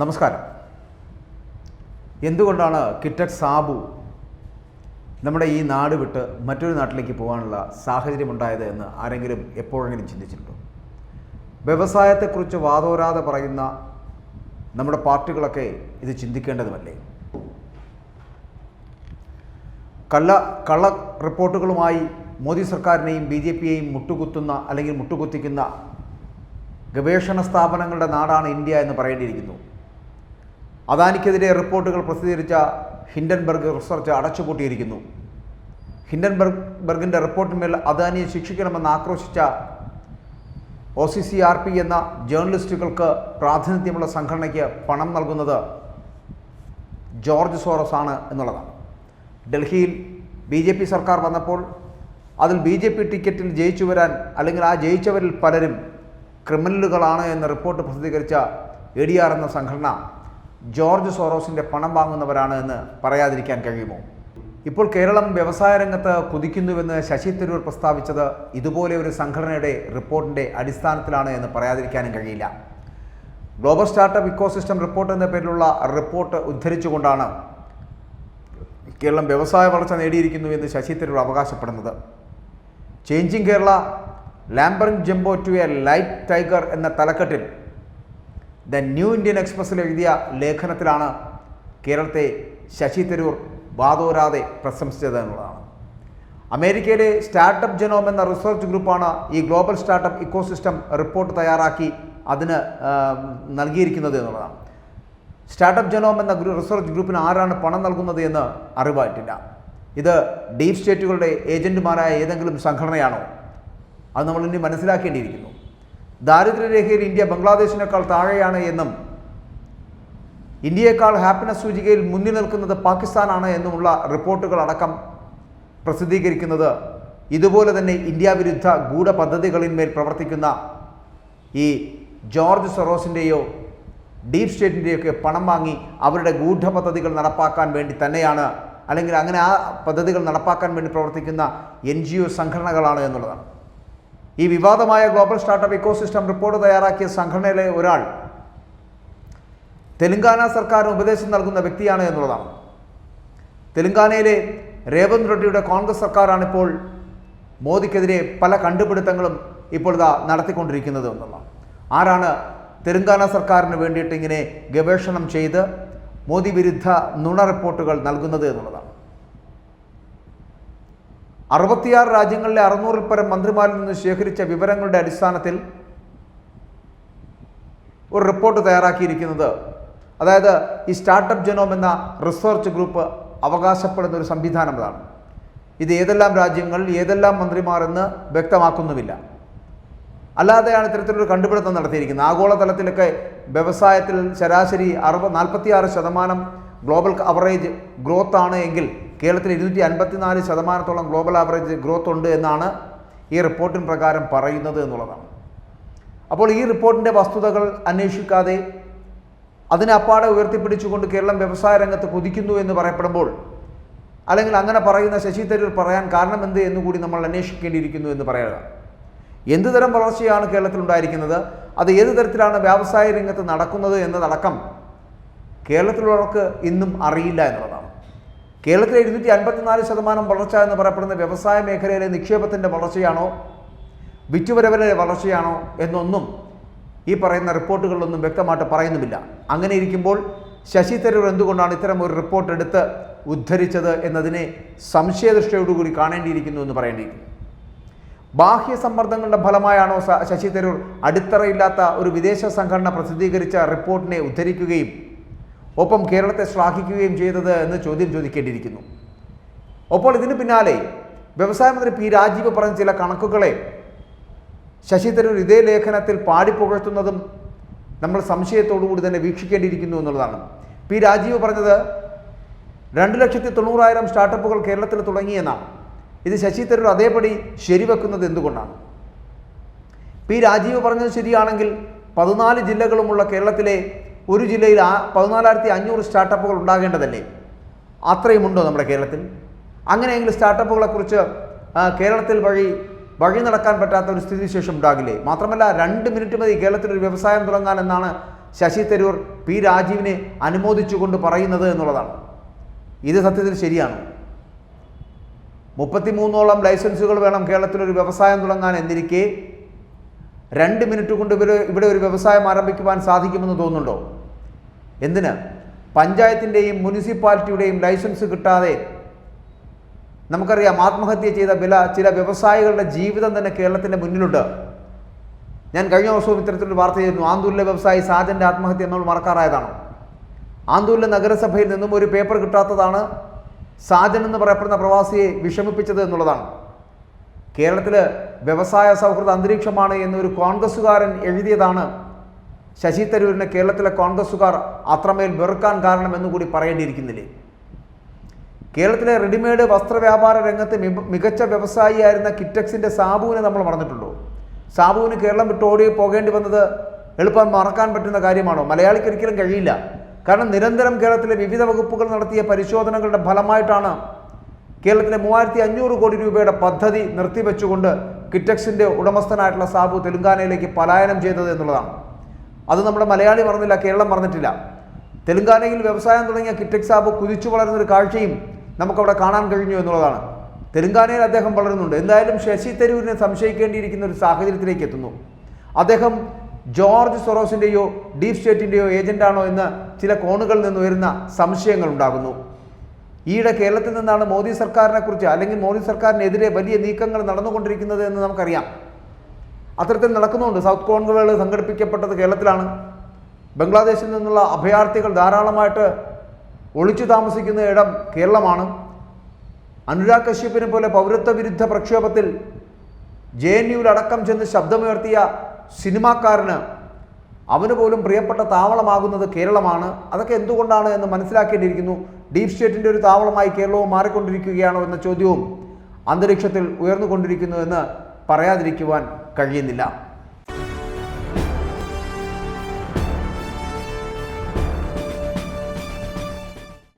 നമസ്കാരം. എന്തുകൊണ്ടാണ് കിറ്റക് സാബു നമ്മുടെ ഈ നാട് വിട്ട് മറ്റൊരു നാട്ടിലേക്ക് പോകാനുള്ള സാഹചര്യമുണ്ടായത് എന്ന് ആരെങ്കിലും എപ്പോഴെങ്കിലും ചിന്തിച്ചിട്ടുണ്ടോ? വ്യവസായത്തെക്കുറിച്ച് വാതോരാതെ പറയുന്ന നമ്മുടെ പാർട്ടികളൊക്കെ ഇത് ചിന്തിക്കേണ്ടതുമല്ലേ? കള്ള കള്ള റിപ്പോർട്ടുകളുമായി മോദി സർക്കാരിനെയും ബി ജെ പിയെയും മുട്ടുകുത്തുന്ന അല്ലെങ്കിൽ മുട്ടുകുത്തിക്കുന്ന ഗവേഷണ സ്ഥാപനങ്ങളുടെ നാടാണ് ഇന്ത്യ എന്ന് പറയേണ്ടിയിരിക്കുന്നു. അദാനിക്കെതിരെ റിപ്പോർട്ടുകൾ പ്രസിദ്ധീകരിച്ച ഹിൻഡൻബർഗ് റിസർച്ച് അടച്ചുപൂട്ടിയിരിക്കുന്നു. ഹിൻഡൻബർഗ് ബർഗിന്റെ റിപ്പോർട്ടിന്മേൽ അദാനിയെ ശിക്ഷിക്കണമെന്ന് ആക്രോശിച്ച O C C R P എന്ന ജേർണലിസ്റ്റുകൾക്ക് പ്രാതിനിധ്യമുള്ള സംഘടനയ്ക്ക് പണം നൽകുന്നത് ജോർജ് സോറസ് ആണ് എന്നുള്ളതാണ്. ഡൽഹിയിൽ ബി ജെ പി സർക്കാർ വന്നപ്പോൾ അതിൽ ബി ജെ പി ടിക്കറ്റിൽ ജയിച്ചു വരാൻ അല്ലെങ്കിൽ ആ ജയിച്ചവരിൽ പലരും ക്രിമിനലുകളാണ് എന്ന റിപ്പോർട്ട് പ്രസിദ്ധീകരിച്ച എ ഡി ആർ എന്ന സംഘടന ജോർജ് സോറോസിന്റെ പണം വാങ്ങുന്നവരാണ് എന്ന് പറയാതിരിക്കാൻ കഴിയുമോ? ഇപ്പോൾ കേരളം വ്യവസായ രംഗത്ത് കുതിക്കുന്നുവെന്ന് ശശി തരൂർ പ്രസ്താവിച്ചത് ഇതുപോലെ ഒരു സംഘടനയുടെ റിപ്പോർട്ടിന്റെ അടിസ്ഥാനത്തിലാണ് എന്ന് പറയാതിരിക്കാനും കഴിയില്ല. ഗ്ലോബൽ സ്റ്റാർട്ടപ്പ് ഇക്കോസിസ്റ്റം റിപ്പോർട്ട് എന്ന പേരിലുള്ള റിപ്പോർട്ട് ഉദ്ധരിച്ചുകൊണ്ടാണ് കേരളം വ്യവസായ വളർച്ച നേടിയിരിക്കുന്നു എന്ന് ശശി തരൂർ അവകാശപ്പെടുന്നത്. Changing Kerala lumber jumbo to a light tiger എന്ന തലക്കെട്ടിൽ ദ ന്യൂ ഇന്ത്യൻ എക്സ്പ്രസ്സിൽ എഴുതിയ ലേഖനത്തിലാണ് കേരളത്തെ ശശി തരൂർ വാതോരാതെ പ്രശംസിച്ചത് എന്നുള്ളതാണ്. അമേരിക്കയിലെ സ്റ്റാർട്ടപ്പ് ജനോം എന്ന റിസർച്ച് ഗ്രൂപ്പാണ് ഈ ഗ്ലോബൽ സ്റ്റാർട്ടപ്പ് ഇക്കോസിസ്റ്റം റിപ്പോർട്ട് തയ്യാറാക്കി അതിന് നൽകിയിരിക്കുന്നത് എന്നുള്ളതാണ്. സ്റ്റാർട്ടപ്പ് ജനോം എന്ന റിസർച്ച് ഗ്രൂപ്പിന് ആരാണ് പണം നൽകുന്നത് എന്ന് അറിവായിട്ടില്ല. ഇത് ഡീപ് സ്റ്റേറ്റുകളുടെ ഏജന്റുമാരായ ഏതെങ്കിലും സംഘടനയാണോ? അത് നമ്മൾ ഇനി മനസ്സിലാക്കേണ്ടിയിരിക്കുന്നു. ദാരിദ്ര്യരേഖയിൽ ഇന്ത്യ ബംഗ്ലാദേശിനേക്കാൾ താഴെയാണ് എന്നും ഇന്ത്യയേക്കാൾ ഹാപ്പിനെസ് സൂചികയിൽ മുന്നിൽ നിൽക്കുന്നത് പാകിസ്ഥാനാണ് എന്നുമുള്ള റിപ്പോർട്ടുകൾ അടക്കം പ്രസിദ്ധീകരിക്കുന്നത് ഇതുപോലെ തന്നെ ഇന്ത്യ വിരുദ്ധ ഗൂഢപദ്ധതികളിന്മേൽ പ്രവർത്തിക്കുന്ന ഈ ജോർജ് സൊറോസിന്റെയോ ഡീപ് സ്റ്റേറ്റിന്റെയൊക്കെ പണം വാങ്ങി അവരുടെ ഗൂഢപദ്ധതികൾ നടപ്പാക്കാൻ വേണ്ടി തന്നെയാണ് അല്ലെങ്കിൽ അങ്ങനെ ആ പദ്ധതികൾ നടപ്പാക്കാൻ വേണ്ടി പ്രവർത്തിക്കുന്ന എൻ സംഘടനകളാണ് എന്നുള്ളതാണ്. ഈ വിവാദമായ ഗ്ലോബൽ സ്റ്റാർട്ടപ്പ് ഇക്കോസിസ്റ്റം റിപ്പോർട്ട് തയ്യാറാക്കിയ സംഘടനയിലെ ഒരാൾ തെലങ്കാന സർക്കാരിന് ഉപദേശം നൽകുന്ന വ്യക്തിയാണ് എന്നുള്ളതാണ്. തെലങ്കാനയിലെ രേവന്ത് റെഡ്ഡിയുടെ കോൺഗ്രസ് സർക്കാരാണ് ഇപ്പോൾ മോദിക്കെതിരെ പല കണ്ടുപിടുത്തങ്ങളും ഇപ്പോൾ ഇതാ നടത്തിക്കൊണ്ടിരിക്കുന്നത് എന്നുള്ളതാണ്. ആരാണ് തെലങ്കാന സർക്കാരിന് വേണ്ടിയിട്ട് ഇങ്ങനെ ഗവേഷണം ചെയ്ത് മോദി വിരുദ്ധ നുണ റിപ്പോർട്ടുകൾ നൽകുന്നത് എന്നുള്ളതാണ്. അറുപത്തിയാറ് രാജ്യങ്ങളിലെ അറുന്നൂറിൽ പരം മന്ത്രിമാരിൽ നിന്ന് ശേഖരിച്ച വിവരങ്ങളുടെ അടിസ്ഥാനത്തിൽ ഒരു റിപ്പോർട്ട് തയ്യാറാക്കിയിരിക്കുന്നത്. അതായത് ഈ സ്റ്റാർട്ടപ്പ് ജനോം എന്ന റിസർച്ച് ഗ്രൂപ്പ് അവകാശപ്പെടുന്ന ഒരു സംവിധാനം അതാണ് ഇത് ഏതെല്ലാം രാജ്യങ്ങൾ ഏതെല്ലാം മന്ത്രിമാർ എന്ന് വ്യക്തമാക്കുന്നുമില്ല. അല്ലാതെയാണ് ഇത്തരത്തിലൊരു കണ്ടുപിടുത്തം നടത്തിയിരിക്കുന്നത്. ആഗോളതലത്തിലൊക്കെ വ്യവസായത്തിൽ ശരാശരി അറുപത് നാൽപ്പത്തിയാറ് ശതമാനം ഗ്ലോബൽ കവറേജ് ഗ്രോത്ത് ആണ് എങ്കിൽ കേരളത്തിൽ ഇരുന്നൂറ്റി അൻപത്തിനാല് ശതമാനത്തോളം ഗ്ലോബൽ ആവറേജ് ഗ്രോത്ത് ഉണ്ട് എന്നാണ് ഈ റിപ്പോർട്ടിൻ പ്രകാരം പറയുന്നത് എന്നുള്ളതാണ്. അപ്പോൾ ഈ റിപ്പോർട്ടിന്റെ വസ്തുതകൾ അന്വേഷിക്കാതെ അതിനെ അപ്പാടെ ഉയർത്തിപ്പിടിച്ചുകൊണ്ട് കേരളം വ്യവസായ രംഗത്ത് കുതിക്കുന്നു എന്ന് പറയപ്പെടുമ്പോൾ അല്ലെങ്കിൽ അങ്ങനെ പറയുന്ന ശശി തരൂർ പറയാൻ കാരണം എന്ത് എന്നുകൂടി നമ്മൾ അന്വേഷിക്കേണ്ടിയിരിക്കുന്നു എന്ന് പറയുക. എന്ത് തരം വളർച്ചയാണ് കേരളത്തിൽ ഉണ്ടായിരിക്കുന്നത്? അത് ഏത് തരത്തിലാണ് വ്യവസായ രംഗത്ത് നടക്കുന്നത് എന്നതടക്കം കേരളത്തിലുള്ളവർക്ക് ഇന്നും അറിയില്ല എന്നുള്ളതാണ്. കേരളത്തിലെ ഇരുന്നൂറ്റി അൻപത്തിനാല് ശതമാനം വളർച്ച എന്ന് പറയപ്പെടുന്ന വ്യവസായ മേഖലയിലെ നിക്ഷേപത്തിന്റെ വളർച്ചയാണോ? വിറ്റുവരവിലെ വളർച്ചയാണോ? എന്നൊന്നും ഈ പറയുന്ന റിപ്പോർട്ടുകളിലൊന്നും വ്യക്തമായിട്ട് പറയുന്നുമില്ല. അങ്ങനെ ഇരിക്കുമ്പോൾ ശശി തരൂർ എന്തുകൊണ്ടാണ് ഇത്തരം ഒരു റിപ്പോർട്ട് എടുത്ത് ഉദ്ധരിച്ചത് എന്നതിനെ സംശയദൃഷ്ടിയോടുകൂടി കാണേണ്ടിയിരിക്കുന്നു എന്ന് പറയേണ്ടിയിരിക്കുന്നു. ബാഹ്യ സമ്മർദ്ദങ്ങളുടെ ഫലമായാണോ ശശി തരൂർ അടിത്തറയില്ലാത്ത ഒരു വിദേശ സംഘടന പ്രസിദ്ധീകരിച്ച റിപ്പോർട്ടിനെ ഉദ്ധരിക്കുകയും ഒപ്പം കേരളത്തെ ശ്ലാഘിക്കുകയും ചെയ്തത് എന്ന് ചോദ്യം ചോദിക്കേണ്ടിയിരിക്കുന്നു. അപ്പോൾ ഇതിന് പിന്നാലെ വ്യവസായ മന്ത്രി പി രാജീവ് പറഞ്ഞ ചില കണക്കുകളെ ശശി തരൂർ ഇതേ ലേഖനത്തിൽ പാടിപ്പുകഴ്ത്തുന്നതും നമ്മൾ സംശയത്തോടുകൂടി തന്നെ വീക്ഷിക്കേണ്ടിയിരിക്കുന്നു എന്നുള്ളതാണ്. പി രാജീവ് പറഞ്ഞത് രണ്ട് ലക്ഷത്തി തൊണ്ണൂറായിരം സ്റ്റാർട്ടപ്പുകൾ കേരളത്തിൽ തുടങ്ങിയെന്നാണ് ഇത് ശശി തരൂർ അതേപടി ശരിവെക്കുന്നത് എന്തുകൊണ്ടാണ്? പി രാജീവ് പറഞ്ഞത് ശരിയാണെങ്കിൽ പതിനാല് ജില്ലകളുമുള്ള കേരളത്തിലെ ഒരു ജില്ലയിൽ ആ പതിനാലായിരത്തി അഞ്ഞൂറ് സ്റ്റാർട്ടപ്പുകൾ ഉണ്ടാകേണ്ടതല്ലേ? അത്രയുമുണ്ടോ നമ്മുടെ കേരളത്തിൽ? അങ്ങനെയെങ്കിൽ സ്റ്റാർട്ടപ്പുകളെക്കുറിച്ച് കേരളത്തിൽ വഴി വഴി നടക്കാൻ പറ്റാത്ത ഒരു സ്ഥിതിവിശേഷം ഉണ്ടാകില്ലേ? മാത്രമല്ല രണ്ട് മിനിറ്റ് മതി കേരളത്തിൽ ഒരു വ്യവസായം തുടങ്ങാൻ എന്നാണ് ശശി തരൂർ പി രാജീവിനെ അനുമോദിച്ചുകൊണ്ട് പറയുന്നത് എന്നുള്ളതാണ്. ഇത് സത്യത്തിൽ ശരിയാണ്. മുപ്പത്തിമൂന്നോളം ലൈസൻസുകൾ വേണം കേരളത്തിലൊരു വ്യവസായം തുടങ്ങാൻ എന്നിരിക്കെ. രണ്ട് മിനിറ്റ് കൊണ്ട് ഇവർ ഇവിടെ ഒരു വ്യവസായം ആരംഭിക്കുവാൻ സാധിക്കുമെന്ന് തോന്നുന്നുണ്ടോ? എന്തിന്? പഞ്ചായത്തിന്റെയും മുനിസിപ്പാലിറ്റിയുടെയും ലൈസൻസ് കിട്ടാതെ നമുക്കറിയാം ആത്മഹത്യ ചെയ്ത വില ചില വ്യവസായികളുടെ ജീവിതം തന്നെ കേരളത്തിന്റെ മുന്നിലുണ്ട്. ഞാൻ കഴിഞ്ഞ ദിവസവും ഇത്തരത്തിലൊരു വാർത്ത ചെയ്തിരുന്നു. ആന്തൂരിലെ വ്യവസായി സാജന്റെ ആത്മഹത്യ നമ്മൾ മറക്കാറായതാണ്. ആന്തൂരിലെ നഗരസഭയിൽ നിന്നും ഒരു പേപ്പർ കിട്ടാത്തതാണ് സാജൻ എന്ന് പറയപ്പെടുന്ന പ്രവാസിയെ വിഷമിപ്പിച്ചത് എന്നുള്ളതാണ്. കേരളത്തിൽ വ്യവസായ സൗഹൃദ അന്തരീക്ഷമാണ് എന്നൊരു കോൺഗ്രസ്സുകാരൻ എഴുതിയതാണ് ശശി തരൂരിനെ കേരളത്തിലെ കോൺഗ്രസ്സുകാർ അത്രമേൽ വെറുക്കാൻ കാരണമെന്ന് കൂടി പറയേണ്ടിയിരിക്കുന്നില്ലേ? കേരളത്തിലെ റെഡിമെയ്ഡ് വസ്ത്രവ്യാപാര രംഗത്ത് മിക- മികച്ച വ്യവസായിയായിരുന്ന കിറ്റക്സിന്റെ സാബുവിനെ നമ്മൾ മറന്നിട്ടുണ്ടോ? സാബുവിന് കേരളം വിട്ട് ഓടി പോകേണ്ടി വന്നത് എളുപ്പം മറക്കാൻ പറ്റുന്ന കാര്യമാണോ? മലയാളിക്ക് ഒരിക്കലും കഴിയില്ല. കാരണം നിരന്തരം കേരളത്തിലെ വിവിധ വകുപ്പുകൾ നടത്തിയ പരിശോധനകളുടെ ഫലമായിട്ടാണ് കേരളത്തിലെ മൂവായിരത്തി അഞ്ഞൂറ് കോടി രൂപയുടെ പദ്ധതി നിർത്തിവെച്ചുകൊണ്ട് കിറ്റക്സിന്റെ ഉടമസ്ഥനായിട്ടുള്ള സാബു തെലുങ്കാനയിലേക്ക് പലായനം ചെയ്തത് എന്നുള്ളതാണ്. അത് നമ്മുടെ മലയാളി മറന്നില്ല കേരളം മറന്നിട്ടില്ല. തെലുങ്കാനയിൽ വ്യവസായം തുടങ്ങിയ കിറ്റക് സാബ് കുതിച്ചു വളരുന്ന ഒരു കാഴ്ചയും നമുക്കവിടെ കാണാൻ കഴിഞ്ഞു എന്നുള്ളതാണ്. തെലുങ്കാനയിൽ അദ്ദേഹം വളരുന്നുണ്ട്. എന്തായാലും ശശി തരൂരിനെ സംശയിക്കേണ്ടിയിരിക്കുന്ന ഒരു സാഹചര്യത്തിലേക്ക് എത്തുന്നു. അദ്ദേഹം ജോർജ് സൊറോസിന്റെയോ ഡീപ് സ്റ്റേറ്റിന്റെയോ ഏജന്റാണോ എന്ന് ചില കോണുകളിൽ നിന്ന് ഉയരുന്ന സംശയങ്ങൾ ഉണ്ടാകുന്നു ഈയിടെ കേരളത്തിൽ നിന്നാണ് മോദി സർക്കാരിനെ കുറിച്ച് അല്ലെങ്കിൽ മോദി സർക്കാരിനെതിരെ വലിയ നീക്കങ്ങൾ നടന്നുകൊണ്ടിരിക്കുന്നത് എന്ന് നമുക്കറിയാം. അത്തരത്തിൽ നടക്കുന്നുണ്ട്. സൗത്ത് കോൺഗ്രകൾ സംഘടിപ്പിക്കപ്പെട്ടത് കേരളത്തിലാണ്. ബംഗ്ലാദേശിൽ നിന്നുള്ള അഭയാർത്ഥികൾ ധാരാളമായിട്ട് ഒളിച്ചു താമസിക്കുന്ന ഇടം കേരളമാണ്. അനുരാഗ് കശ്യപിനെ പോലെ പൗരത്വ വിരുദ്ധ പ്രക്ഷോഭത്തിൽ ജെ എൻ യുവിലടക്കം ചെന്ന് ശബ്ദമുയർത്തിയ സിനിമാക്കാരന് അവന് പോലും പ്രിയപ്പെട്ട താവളമാകുന്നത് കേരളമാണ്. അതൊക്കെ എന്തുകൊണ്ടാണ് എന്ന് മനസ്സിലാക്കേണ്ടിയിരിക്കുന്നു. ഡീപ് സ്റ്റേറ്റിന്റെ ഒരു താവളമായി കേരളവും മാറിക്കൊണ്ടിരിക്കുകയാണോ എന്ന ചോദ്യവും അന്തരീക്ഷത്തിൽ ഉയർന്നുകൊണ്ടിരിക്കുന്നു എന്ന് പറയാതിരിക്കുവാൻ കഴിയുന്നില്ല.